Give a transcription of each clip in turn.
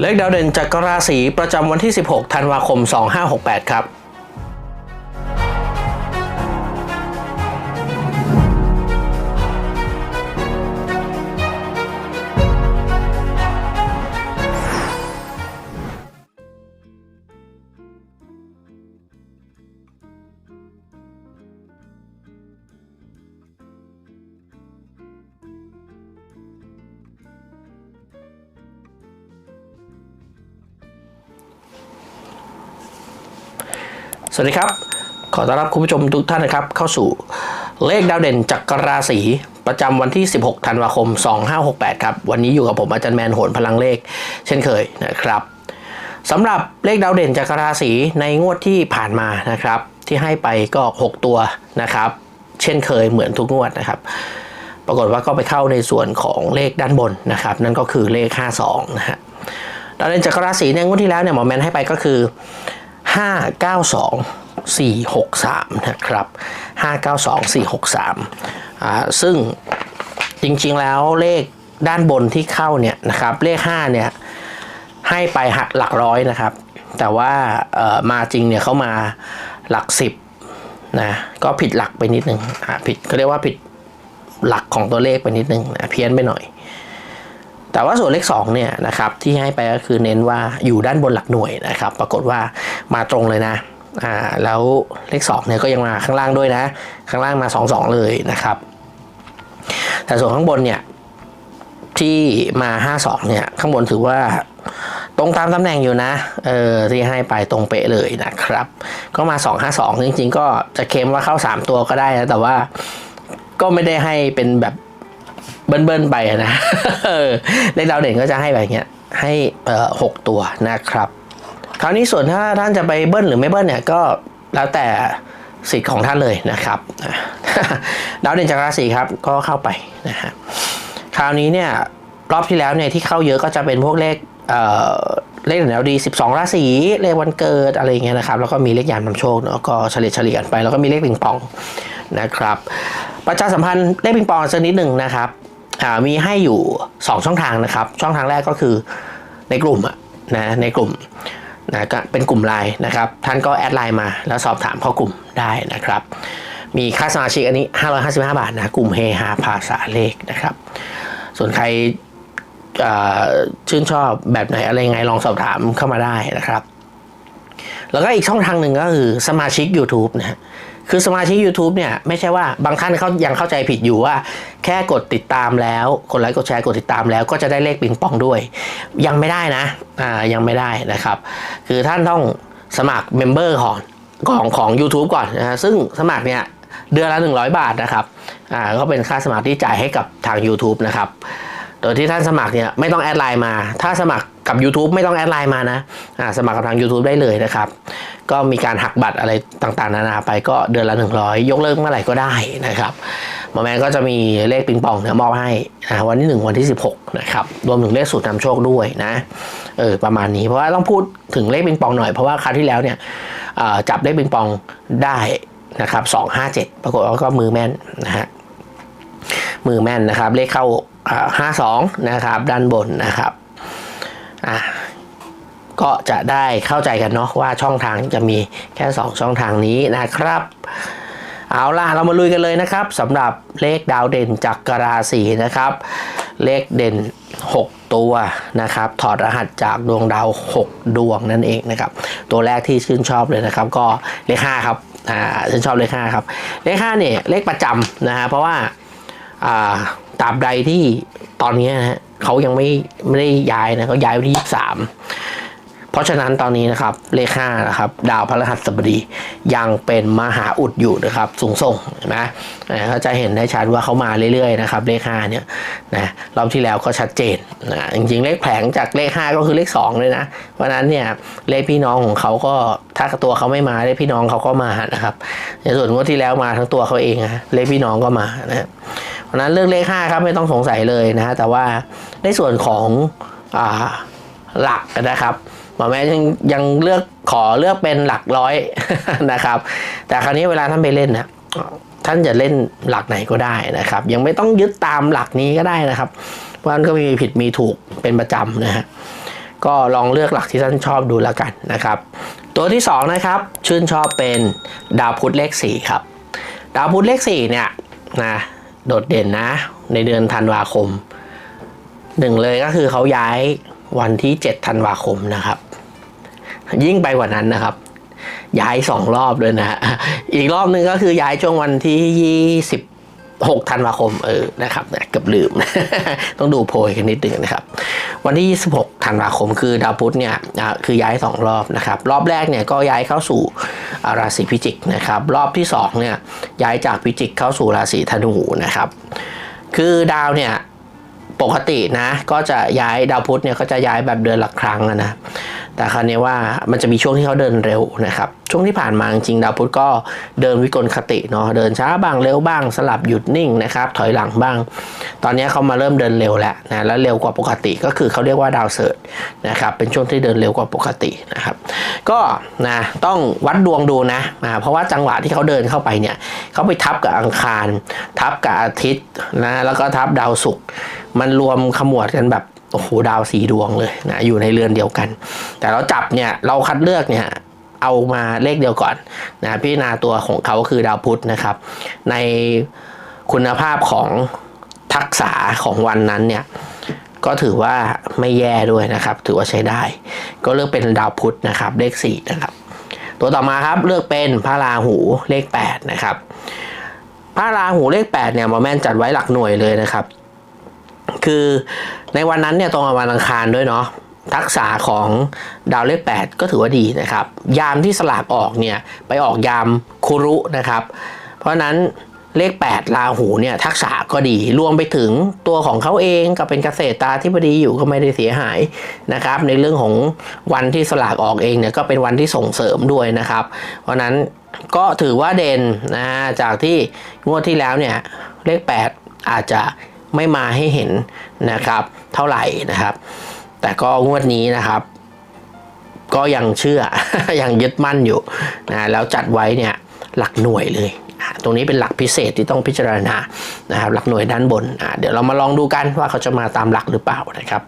เลขดาวเด่นจากราศีประจำวันที่ 16 ธันวาคม 2568 ครับ สวัสดีครับ ขอต้อนรับคุณผู้ชมทุกท่านนะครับ เข้าสู่เลขดาวเด่นจากกราศีประจำวันที่ 16 ธันวาคม 2568 ครับ วันนี้อยู่กับผมอาจารย์แมนโหนพลังเลข เช่นเคยนะครับสำหรับเลขดาวเด่นจากราศีในงวดที่ผ่านมานะครับ ที่ให้ไปก็ 6 ตัวนะครับ เช่นเคยเหมือนทุกงวดนะครับ ปรากฏว่าก็ไปเข้าในส่วนของเลขด้านบนนะครับ นั่นก็คือเลข 52 นะฮะดาวเด่นจากราศีในงวดที่แล้วเนี่ยหมอแมนให้ไปก็คือ 592 463 นะครับ 592 463อ่าซึ่งจริงๆแล้วเลขด้านบนที่เข้าเนี่ยนะครับ เลข 5 เนี่ย ให้ไปหักหลักร้อยนะครับ แต่ว่ามาจริงเนี่ยเขามาหลักสิบนะก็ผิดหลักไปนิดนึงผิดเขาเรียกว่าผิดหลักของตัวเลขไปนิดนึงนะเพี้ยนไปหน่อย แต่ว่าส่วนเลข2เนี่ยนะครับที่ให้ไปก็คือเน้นว่าอยู่ด้านบนหลักหน่วยนะครับ ปรากฏว่ามาตรงเลยนะอ่าแล้วเลข2เนี่ยก็ยังมาข้างล่างด้วยนะ ข้างล่างมา 2 2 เลยนะครับ แต่ส่วนข้างบนเนี่ยที่มา 52 เนี่ย ข้างบนถือว่าตรงตามตำแหน่งอยู่นะ เออที่ให้ไปตรงเป๊ะเลยนะครับ ก็มา 252 จริงๆ ก็จะเค็มว่าเข้า 3 ตัวก็ได้นะ แต่ว่าก็ไม่ได้ให้เป็นแบบ เบิ้ลๆไปอะนะเลขดาวเด่นก็จะให้แบบเนี้ย ให้เอ่อหกตัวนะครับ คราวนี้ส่วนถ้าท่านจะไปเบิ้ลหรือไม่เบิ้ลเนี่ยก็แล้วแต่สิทธิ์ของท่านเลยนะครับดาวเด่นจากราศีครับก็เข้าไปนะฮะคราวนี้เนี่ยรอบที่แล้วเนี่ยที่เข้าเยอะก็จะเป็นพวกเลขเอ่อเลขแนวดี 12 ราศีเลขวันเกิดอะไรเงี้ยนะครับ แล้วก็มีเลขยานนำโชคเนาะก็เฉลี่ยเฉลี่ยกันไป แล้วก็มีเลขปิงปองนะครับ ประชาสัมพันธ์เลขปิงปองสักนิดหนึ่งนะครับ มีให้อยู่ 2 ช่องทางนะครับ ช่องทางแรกก็คือในกลุ่มนะในกลุ่มนะก็เป็นกลุ่มไลน์นะครับ ท่านก็แอดไลน์มาแล้วสอบถามเข้ากลุ่มได้นะครับ มีค่าสมาชิกอันนี้ 555 บาทนะกลุ่มเฮฮาภาษาเลขนะครับ ส่วนใครชื่นชอบแบบไหนอะไรไงลองสอบถามเข้ามาได้นะครับ แล้วก็อีกช่องทางหนึ่งก็คือสมาชิก YouTube นะฮะ คือสมาชิก YouTube เนี่ยไม่ใช่ว่าบางท่านเขายังเข้าใจผิดอยู่ว่า แค่กดติดตามแล้วกดไลค์กดแชร์กดติดตามแล้วก็จะได้เลขปิงปองด้วย ยังไม่ได้นะอ่ายังไม่ได้นะครับ คือท่านต้องสมัครเมมเบอร์ของของของ YouTube ก่อนนะฮะซึ่งสมัครเนี่ยเดือนละ 100 บาทนะครับอ่าก็เป็นค่าสมัครที่จ่ายให้กับทาง YouTube นะครับ โดยที่ท่านสมัครเนี่ยไม่ต้องแอดไลน์มา ถ้าสมัคร กับ YouTube ไม่ต้องแอดไลน์มานะอ่าสมัครกับทาง YouTube ได้เลยนะครับ ก็มีการหักบัตรอะไรต่างๆ นานาไปก็เดือนละ 100 ยกเลิกเมื่อไหร่ก็ได้นะครับหมอแมนก็จะมีเลขปิงปองเนี่ยมอบให้วันที่ 1 วันที่ 16นะครับรวมถึงเลขสูตรนำโชคด้วยนะเออประมาณนี้เพราะว่าต้องพูดถึงเลขปิงปองหน่อยเพราะว่าคราวที่แล้วเนี่ยจับเลขปิงปองได้นะครับ257ปรากฏว่าก็มือแม่นนะฮะมือแม่นนะครับ เลขเข้าห้าสองนะครับ ด้านบนนะครับ อะก็จะได้เข้าใจกันเนาะว่าช่องทางจะมีแค่ 2 ช่องทางนี้นะครับ เอาล่ะเรามาลุยกันเลยนะครับสำหรับเลขดาวเด่นจากกราศีนะครับ เลขเด่น 6 ตัวนะครับ ถอดรหัสจากดวงดาว 6 ดวงนั่นเองนะครับ ตัวแรกที่ชื่นชอบเลยนะครับ ก็เลข5ครับอ่าชื่นชอบเลข5ครับเลข5เนี่ยเลขประจำนะฮะเพราะว่าอ่า ตราบใดที่ตอนนี้นะฮะเขายังไม่ไม่ได้ย้ายนะเขาย้ายวันที่23เพราะฉะนั้นตอนนี้นะครับเลข5นะครับ ดาวพฤหัสบดียังเป็นมหาอุดอยู่นะครับสูงส่งเห็นไหมอ่าเขาจะเห็นได้ชัดว่าเขามาเรื่อยๆนะครับเลข5เนี่ยนะรอบที่แล้วก็ชัดเจนนะจริงๆเลขแผงจากเลข5ก็คือเลข2เลยนะเพราะฉะนั้นเนี่ยเลขพี่น้องของเขาก็ถ้าตัวเขาไม่มาเลขพี่น้องเขาก็มานะครับในส่วนงวดที่แล้วมาทั้งตัวเขาเองนะเลขพี่น้องก็มานะครับ เพราะนั้นเลือกเลข 5 ครับไม่ต้องสงสัยเลยนะฮะแต่ว่าในส่วนของอหลักนะครับหมอแม่ยังยังเลือกขอเลือกเป็นหลักร้อยนะครับ แต่คราวนี้เวลาท่านไปเล่นนะท่านจะเล่นหลักไหนก็ได้นะครับ ยังไม่ต้องยึดตามหลักนี้ก็ได้นะครับเพราะฉะนั้นก็มีผิดมีถูกเป็นประจำนะฮะก็ลองเลือกหลักที่ท่านชอบดูแล้วกันนะครับ ตัวที่สองนะครับชื่นชอบเป็นดาวพุธเลขสี่ครับ ดาวพุธเลขสี่เนี่ยนะ โดดเด่นนะ ในเดือนธันวาคมหนึ่งเลยก็คือเขาย้ายวันที่ 7 ธันวาคมนะครับ ยิ่งไปกว่านั้นนะครับ ย้ายสองรอบเลยนะ อีกรอบหนึงก็คือย้ายช่วงวันที่ 6ธันวาคมเออนะครับเกือบลืม ต้องดูโพยกันนิดหนึ่งนะครับ วันที่ 26ธันวาคมคือดาวพุธเนี่ยคือย้าย 2 รอบนะครับ รอบแรกเนี่ยก็ย้ายเข้าสู่ราศีพิจิกนะครับรอบที่2เนี่ยย้ายจากพิจิกเข้าสู่ราศีธนูนะครับ คือดาวเนี่ยปกตินะก็จะย้ายดาวพุธเนี่ยก็จะย้ายแบบเดือนละครั้งอะนะ แต่คราวนี้ว่ามันจะมีช่วงที่เขาเดินเร็วนะครับ ช่วงที่ผ่านมาจริงดาวพุธก็เดินวิกลคติเนาะเดินช้าบ้างเร็วบ้างสลับหยุดนิ่งนะครับ ถอยหลังบ้าง ตอนนี้เขามาเริ่มเดินเร็วแล้วนะแล้วเร็วกว่าปกติก็คือเขาเรียกว่าดาวเสิร์ชนะครับเป็นช่วงที่เดินเร็วกว่าปกตินะครับ ก็นะต้องวัดดวงดูนะเพราะว่าจังหวะที่เขาเดินเข้าไปเนี่ยเขาไปทับกับอังคาร ทับกับอาทิตย์นะแล้วก็ทับดาวศุกร์มันรวมขมวดกันแบบ โอ้โหดาวสีดวงเลยนะอยู่ในเรือนเดียวกัน แต่เราจับเนี่ยเราคัดเลือกเนี่ยเอามาเลขเดียวก่อนนะพิจารณาตัวของเขาคือดาวพุธนะครับ ในคุณภาพของทักษะของวันนั้นเนี่ยก็ถือว่าไม่แย่ด้วยนะครับ ถือว่าใช้ได้ ก็เลือกเป็นดาวพุธนะครับ เลข4นะครับ ตัวต่อมาครับเลือกเป็นพระราหูเลข8นะครับพระราหูเลข8เนี่ยมอแม่นจัดไว้หลักหน่วยเลยนะครับ คือในวันนั้นเนี่ยตรงกับวันอังคารด้วยเนาะทักษะของดาวเลข8ก็ถือว่าดีนะครับ ยามที่สลากออกเนี่ยไปออกยามคุรุนะครับ เพราะฉะนั้นเลข 8 ราหูเนี่ยทักษะก็ดี รวมไปถึงตัวของเขาเองก็เป็นเกษตรตาที่พอดีอยู่ก็ไม่ได้เสียหายนะครับ ในเรื่องของวันที่สลากออกเองเนี่ยก็เป็นวันที่ส่งเสริมด้วยนะครับ เพราะฉะนั้นก็ถือว่าเด่นนะจากที่งวดที่แล้วเนี่ยเลข 8 อาจจะ ไม่มาให้เห็นนะครับ เท่าไหร่นะครับ แต่ก็งวดนี้นะครับ ก็ยังเชื่อยังยึดมั่นอยู่นะแล้วจัดไว้เนี่ยหลักหน่วยเลยตรงนี้เป็นหลักพิเศษที่ต้องพิจารณานะครับ หลักหน่วยด้านบนอะเดี๋ยวเรามาลองดูกันว่าเขาจะมาตามหลักหรือเปล่านะครับ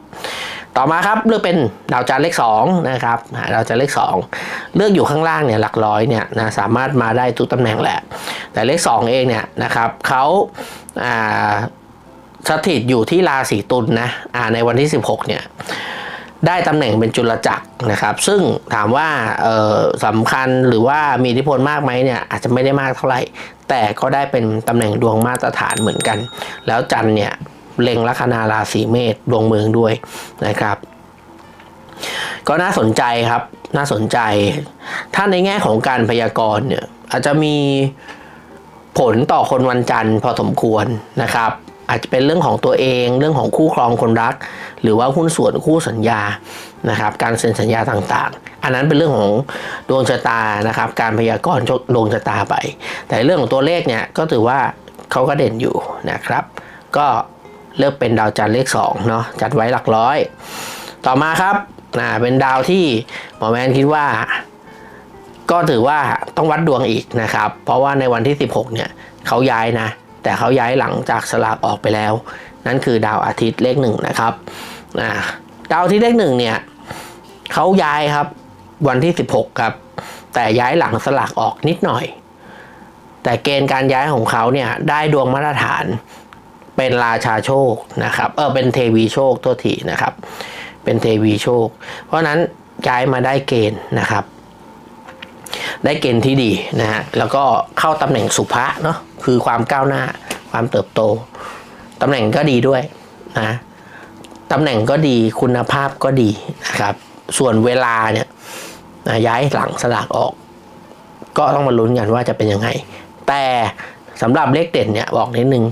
ต่อมาครับเลือกเป็นดาวจันทร์เลข2นะครับดาวจันทร์เลข 2 เลือกอยู่ข้างล่างเนี่ยหลักร้อยเนี่ยนะสามารถมาได้ทุกตำแหน่งแหละ แต่เลข 2 เองเนี่ยนะครับเขา สถิตอยู่ที่ราศีตุลนะอ่าในวันที่ 16 เนี่ยได้ตำแหน่งเป็นจุลจักรนะครับ ซึ่งถามว่าสำคัญหรือว่ามีอิทธิพลมากไหมเนี่ยอาจจะไม่ได้มากเท่าไหร่ แต่ก็ได้เป็นตำแหน่งดวงมาตรฐานเหมือนกัน แล้วจันทร์เนี่ยเล็งลัคนาราศีเมษดวงเมืองด้วยนะครับ ก็น่าสนใจครับน่าสนใจ ถ้าในแง่ของการพยากรณ์เนี่ยอาจจะมีผลต่อคนวันจันทร์พอสมควรนะครับ อาจจะเป็นเรื่องของตัวเอง เรื่องของคู่ครองคนรัก หรือว่าหุ้นส่วนคู่สัญญานะครับการเซ็นสัญญาต่างๆ อันนั้นเป็นเรื่องของดวงชะตานะครับ การพยากรณ์ดวงชะตาไป แต่เรื่องของตัวเลขเนี่ยก็ถือว่าเขาก็เด่นอยู่นะครับ ก็เลือกเป็นดาวจันทร์เลข2เนาะจัดไว้หลักร้อย ต่อมาครับอ่าเป็นดาวที่หมอแมนคิดว่า ก็ถือว่าต้องวัดดวงอีกนะครับ เพราะว่าในวันที่ 16 เนี่ยเขาย้ายนะ แต่เขาย้ายหลังจากสลากออกไปแล้ว นั่นคือดาวอาทิตย์เลขหนึ่งนะครับดาวอาทิตย์เลขหนึ่งเนี่ยเขาย้ายครับวันที่ 16 ครับ แต่ย้ายหลังสลากออกนิดหน่อย แต่เกณฑ์การย้ายของเขาเนี่ยได้ดวงมาตรฐานเป็นราชาโชคนะครับเออเป็นเทวีโชคตัวทีนะครับ เป็นเทวีโชค เพราะนั้นย้ายมาได้เกณฑ์นะครับ ได้เกณฑ์ที่ดีนะฮะแล้วก็เข้าตำแหน่งสุภะเนาะ คือความก้าวหน้า ความเติบโตตำแหน่งก็ดีด้วยนะตำแหน่งก็ดีคุณภาพก็ดีนะครับ ส่วนเวลาเนี่ยนะย้ายหลังสลากออก ก็ต้องมาลุ้นกันว่าจะเป็นยังไง แต่สำหรับเลขเด่นเนี่ยบอกนิดนึง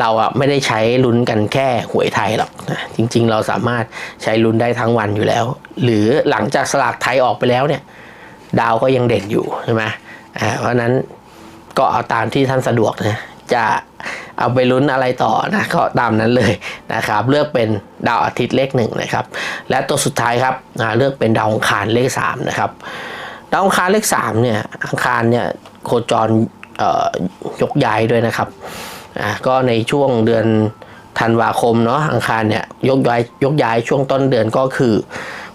เราอะไม่ได้ใช้ลุ้นกันแค่หวยไทยหรอกนะจริง ๆ เราสามารถใช้ลุ้นได้ทั้งวันอยู่แล้ว หรือหลังจากสลากไทยออกไปแล้วเนี่ย ดาวก็ยังเด่นอยู่ใช่ไหมอ่าเพราะนั้น ก็เอาตามที่ท่านสะดวกนะจะเอาไปลุ้นอะไรต่อนะก็ตามนั้นเลยนะครับ เลือกเป็นดาวอาทิตย์เลขหนึ่งนะครับ และตัวสุดท้ายครับเลือกเป็นดาวอังคารเลขสามนะครับดาวอังคารเลขสามเนี่ยอังคารเนี่ยโคจรยกย้ายด้วยนะครับอ่าก็ในช่วงเดือนธันวาคมเนาะอังคารเนี่ยยกย้ายยกย้ายช่วงต้นเดือนก็คือ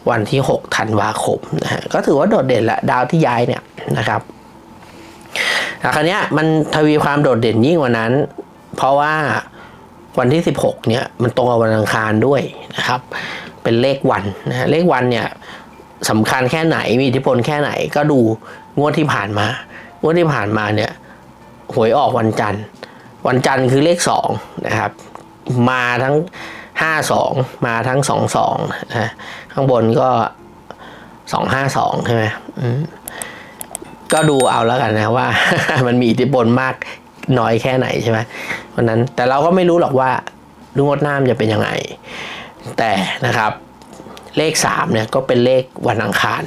วันที่6ธันวาคมนะฮะก็ถือว่าโดดเด่นแหละดาวที่ย้ายเนี่ยนะครับ แต่คราวเนี้ยมันทวีความโดดเด่นยิ่งกว่านั้น เพราะว่าวันที่ 16 เนี่ยมันตรงกับวันอังคารด้วยนะครับ เป็นเลขวันนะฮะเลขวันเนี่ยสำคัญแค่ไหนมีอิทธิพลแค่ไหนก็ดูงวดที่ผ่านมางวดที่ผ่านมาเนี่ยหวยออกวันจันทร์ วันจันทร์คือเลขสองนะครับ มาทั้งห้าสองมาทั้งสองสองนะข้างบนก็สองห้าสองใช่ไหมอืม ก็ดูเอาแล้วกันนะว่า มันมีอิทธิพลมากน้อยแค่ไหนใช่ไหมวันนั้นแต่เราก็ไม่รู้หรอกว่าดูงวดหน้ามจะเป็นยังไง แต่นะครับเลข3เนี่ยก็เป็นเลขวันอังคาร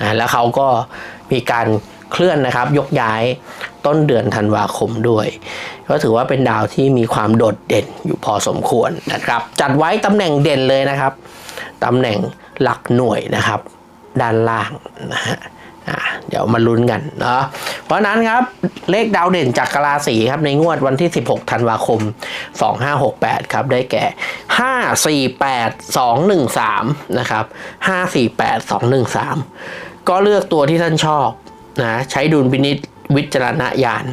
นะแล้วเขาก็มีการเคลื่อนนะครับยกย้ายต้นเดือนธันวาคมด้วย ก็ถือว่าเป็นดาวที่มีความโดดเด่นอยู่พอสมควรนะครับ จัดไว้ตำแหน่งเด่นเลยนะครับตำแหน่งหลักหน่วยนะครับ ด้านล่างนะฮะ อะเดี๋ยวมาลุ้นกันเนาะเพราะฉะนั้นครับเลขดาวเด่นจากกราศีครับในงวดวันที่ 16 ธันวาคม 2568 ครับ ได้แก่ 548 213 นะครับ 548 213 ก็เลือกตัวที่ท่านชอบนะใช้ดุลพินิษวิจารณญาณ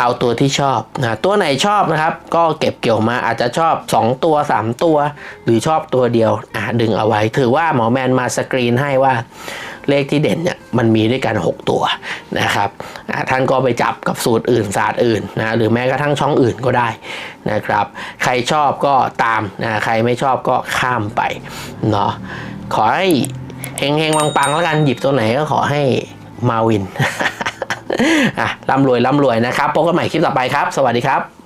เอาตัวที่ชอบนะตัวไหนชอบนะครับ ก็เก็บเกี่ยวมาอาจจะชอบ 2 ตัว 3 ตัว หรือชอบตัวเดียวอะดึงเอาไว้ ถือว่าหมอแมนมาสกรีนให้ว่า เลขที่เด่นเนี่ยมันมีด้วยกัน 6 ตัวนะครับท่านก็ไปจับกับสูตรอื่นศาสตร์อื่นนะหรือแม้กระทั่งช่องอื่นก็ได้นะครับ ใครชอบก็ตามนะใครไม่ชอบก็ข้ามไปเนาะขอให้เฮงเฮงๆปังๆแล้วกันหยิบตัวไหนก็ขอให้มาวินอะร่ำรวยร่ำรวยนะครับพบกันใหม่คลิปต่อไปครับ สวัสดีครับ